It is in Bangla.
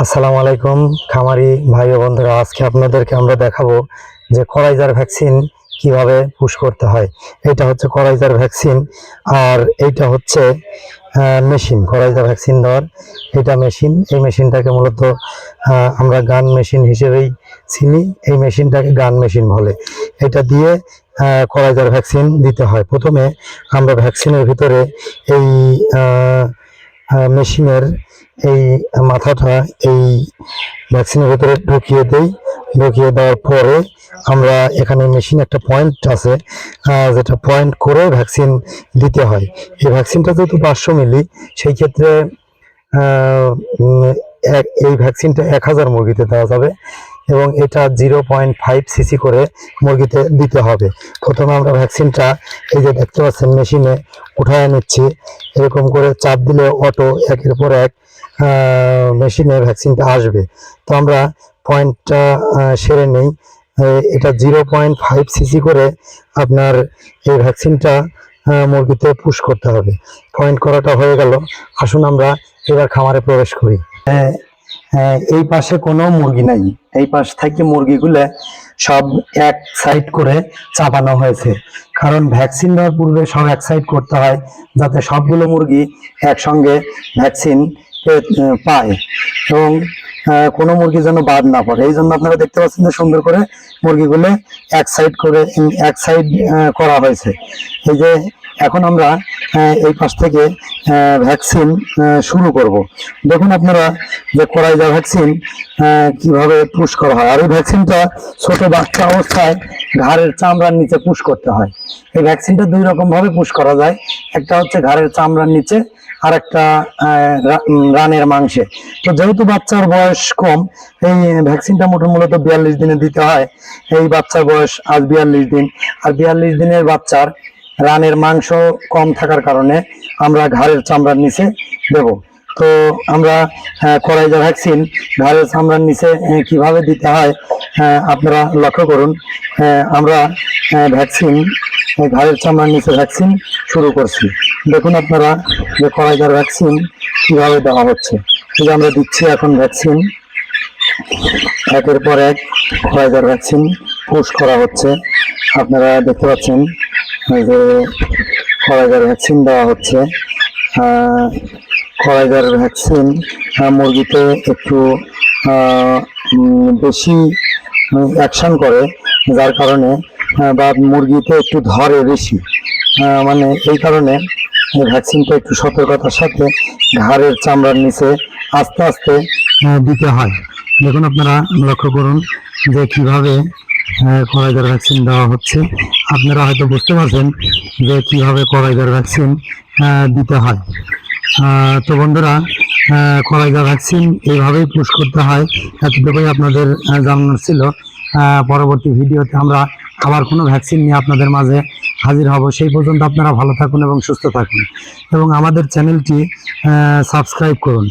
আসসালামু আলাইকুম, খামারি ভাই ও বন্ধুরা, আজকে আপনাদেরকে আমরা দেখাবো যে করাইজার ভ্যাকসিন কীভাবে পুশ করতে হয়। এটা হচ্ছে করাইজার ভ্যাকসিন আর এইটা হচ্ছে মেশিন, করাইজার ভ্যাকসিন দেওয়ার এটা মেশিন। এই মেশিনটাকে মূলত আমরা গান মেশিন হিসেবেই চিনি। এই মেশিনটাকে গান মেশিন বলে। এটা দিয়ে করাইজার ভ্যাকসিন দিতে হয়। প্রথমে আমরা ভ্যাকসিনের ভিতরে এই মেশিনের এই মাথাটা এই ভ্যাকসিনের ভেতরে ঢুকিয়ে দেই। ঢুকিয়ে দেওয়ার পরে আমরা এখানে মেশিন একটা পয়েন্ট আছে যেটা পয়েন্ট করে ভ্যাকসিন দিতে হয়। এই ভ্যাকসিনটা যেহেতু পাঁচশো মিলি সেই ক্ষেত্রে এই ভ্যাকসিনটা এক হাজার মুরগিতে দেওয়া যাবে এবং এটা জিরো পয়েন্ট ফাইভ সিসি করে মুরগিতে দিতে হবে। প্রথমে আমরা ভ্যাকসিনটা এই যে দেখতে পাচ্ছেন মেশিনে উঠায় নিচ্ছি। এরকম করে চাপ দিলে অটো একের পর এক মেশিনে ভ্যাকসিনটা আসবে। তো আমরা পয়েন্টটা সেরে নেই। এটা জিরো পয়েন্ট ফাইভ সিসি করে আপনার এই ভ্যাকসিনটা মুরগিতে পুশ করতে হবে। পয়েন্ট করাটা হয়ে গেল। আসুন আমরা এবার খামারে প্রবেশ করি। এই পাশে কোনো মুরগি নাই। এই পাশ থেকে মুরগিগুলো সব এক সাইড করে চাপানো হয়েছে। কারণ ভ্যাকসিন দেওয়ার পূর্বে সব এক সাইড করতে হয়, যাতে সবগুলো মুরগি একসঙ্গে ভ্যাকসিন পায় এবং কোনো মুরগি যেন বাদ না পড়ে। এই জন্য আপনারা দেখতে পাচ্ছেন যে সুন্দর করে মুরগিগুলো এক সাইড করে, এক সাইড করা হয়েছে। এই যে এখন আমরা এই পাশ থেকে ভ্যাকসিন শুরু করব। দেখুন আপনারা যে করাইজা ভ্যাকসিন কীভাবে পুশ করা হয়। আর এই ভ্যাকসিনটা ছোট বাচ্চা অবস্থায় ঘাড়ের চামড়ার নিচে পুশ করতে হয়। এই ভ্যাকসিনটা দুই রকমভাবে পুশ করা যায়। একটা হচ্ছে ঘাড়ের চামড়ার নিচে, আর একটা রানের মাংসে। তো যেহেতু বাচ্চার বয়স কম, এই ভ্যাকসিনটা মোট মূলত বিয়াল্লিশ দিনে দিতে হয়। এই বাচ্চার বয়স আজ বিয়াল্লিশ দিন। আর বিয়াল্লিশ দিনের বাচ্চার রানের মাংস কম থাকার কারণে আমরা ঘাড়ের চামড়ার নিচে দেব। তো আমরা করাইজা ভ্যাকসিন ঘাড়ের চামড়ার নিচে আহ, কীভাবে দিতে হয় আহ, আপনারা লক্ষ্য করুন। আহ, আমরা ভ্যাকসিন ঘাড়ের চামড়ার নিচে ভ্যাকসিন শুরু করছি। দেখুন আপনারা যে করাইজার ভ্যাকসিন কীভাবে দেওয়া হচ্ছে। যে আমরা দিচ্ছি এখন ভ্যাকসিন। একের পর এক করাইজার ভ্যাকসিন পুশ করা হচ্ছে। আপনারা দেখতে পাচ্ছেন করাইজার ভ্যাকসিন দেওয়া হচ্ছে। আহ, ভ্যাকসিন মুরগিতে একটু বেশি অ্যাকশন করে যার কারণে বা মুরগিতে একটু ধরে বেশি। মানে এই কারণে ভ্যাকসিনটা একটু সতর্কতার সাথে ঘাড়ের চামড়ার নিচে আস্তে আস্তে দিতে হয়। দেখুন আপনারা লক্ষ্য করুন যে কীভাবে করাইজার ভ্যাকসিন দেওয়া হচ্ছে। আপনারা হয়তো বুঝতে পারছেন যে কীভাবে করাইজার ভ্যাকসিন দিতে হয়। তো বন্ধুরা করাইজার ভ্যাকসিন এইভাবেই পুশ করতে হয়। এতটুকুই আপনাদের আহ, জানানোর ছিল। পরবর্তী ভিডিওতে আমরা আবার কোনো ভ্যাকসিন নিয়ে আপনাদের মাঝে হাজির হব। সেই পর্যন্ত আপনারা ভালো থাকুন এবং সুস্থ থাকুন। এবং আমাদের চ্যানেলটি সাবস্ক্রাইব করুন।